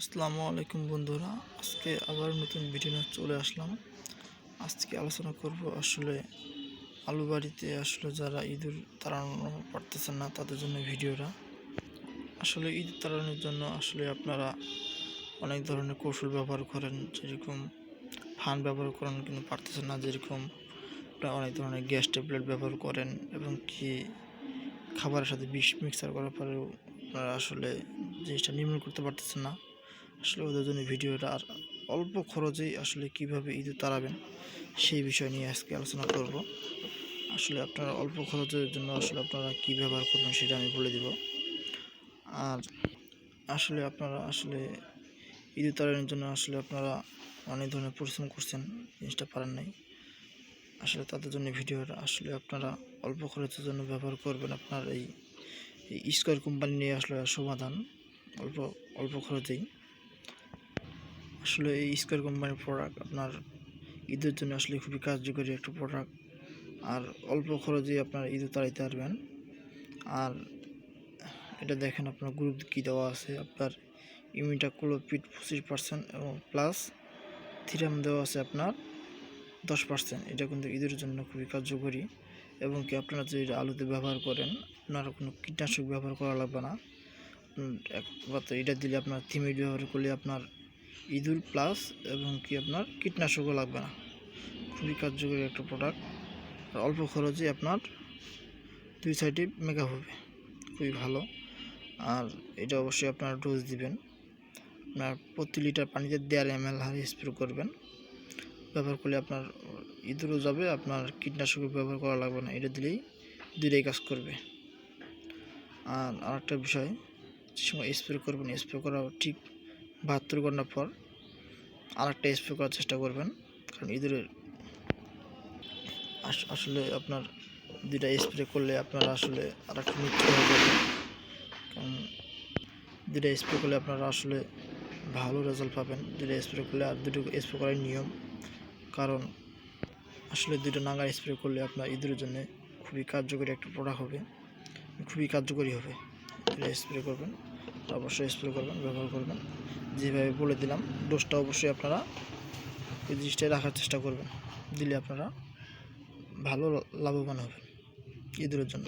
আসসালামু আলাইকুম বন্ধুরা। আজকে আবার নতুন ভিডিও নিয়ে চলে আসলাম। আজকে আলোচনা করব আসলে আলু বাড়িতে আসলে যারা ইঁদুর তাড়ানো পারতেছেন না, তাদের জন্য ভিডিওটা। আসলে ইঁদুর তাড়ানোর জন্য আসলে আপনারা অনেক ধরনের কৌশল ব্যবহার করেন। যেরকম ফান ব্যবহার করেন কিন্তু পারতেছেন না। যেরকম আপনারা অনেক ধরনের গ্যাস ট্যাবলেট ব্যবহার করেন এবং কি খাবারের সাথে বিষ মিক্সার করার পরেও আপনারা আসলে জিনিসটা নির্মূল করতে পারতেছেন না। আসলে ওদের জন্য ভিডিওটা আর অল্প খরচেই আসলে কীভাবে ইঁদুর তাড়াবেন সেই বিষয় নিয়ে আজকে আলোচনা করব। আসলে আপনারা অল্প খরচের জন্য আসলে আপনারা কী ব্যবহার করবেন সেটা আমি বলে দিব। আর আসলে আপনারা আসলে ইঁদুর তাড়ানোর জন্য আসলে আপনারা অনেক ধরনের পরিশ্রম করছেন, জিনিসটা পারেন নাই। আসলে তাদের জন্য ভিডিওটা আসলে আপনারা অল্প খরচের জন্য ব্যবহার করবেন আপনার এই এই স্কোয়ার কোম্পানি নিয়ে আসলে সমাধান, অল্প অল্প খরচেই। আসলে এই স্কোয়ার কোম্পানির প্রোডাক্ট আপনার ঈদের জন্য আসলে খুবই কার্যকরী একটা প্রোডাক্ট আর অল্প খরচেই আপনার ঈদও তাড়াইতে পারবেন। আর এটা দেখেন আপনার গ্রুপ কী দেওয়া আছে। আপনার ইমিটাকুলোপিড পঁচিশ পার্সেন্ট এবং প্লাস থিরাম দেওয়া আছে আপনার দশ পার্সেন্ট এটা কিন্তু ঈদের জন্য খুবই কার্যকরী। এবং কি আপনারা যদি আলুতে ব্যবহার করেন, আপনারা কোনো কীটনাশক ব্যবহার করা লাগবে না। একমাত্র এটা দিলে আপনার থিমিট ব্যবহার করলে আপনার ইঁদুর প্লাস এবং কি আপনার কীটনাশকও লাগবে না। খুবই কার্যকরী একটা প্রোডাক্ট অল্প খরচে আপনার দুই সাইডে মেকআপ হবে। খুবই ভালো। আর এটা অবশ্যই আপনার ডোজ দিবেন। আপনার প্রতি লিটার পানিতে দেড় এম এল হারে স্প্রে করবেন। ব্যবহার করলে আপনার ইঁদুরও যাবে, আপনার কীটনাশক ব্যবহার করা লাগবে না। এটা দিলেই দুইটাই কাজ করবে। আর আরেকটা বিষয় সময় স্প্রে করবেন স্প্রে করার ঠিক বাহাত্তর ঘণ্টা পর আরেকটা স্প্রে করার চেষ্টা করবেন। কারণ ইঁদুরের আস- আসলে আপনার দুইটা স্প্রে করলে আপনার আসলে আরেকটা মৃত্যু হয়ে যাবে। কারণ দুইটা স্প্রে করলে আপনারা আসলে ভালো রেজাল্ট পাবেন। দুইটা স্প্রে করলে আর দুটো স্প্রে করার নিয়ম। কারণ আসলে দুটো নাঙ্গা স্প্রে করলে আপনার ইঁদুরের জন্য খুবই কার্যকরী একটা প্রোডাক্ট হবে। খুবই কার্যকরী হবে। দুটো স্প্রে করবেন। অবশ্যই স্প্রে করবেন, ব্যবহার করবেন। যেভাবে বলে দিলাম ডোজটা অবশ্যই আপনারা ওই জিনিসটাই রাখার চেষ্টা করবেন। দিলে আপনারা ভালো লাভবান হবেন। ইঁদুরের জন্য।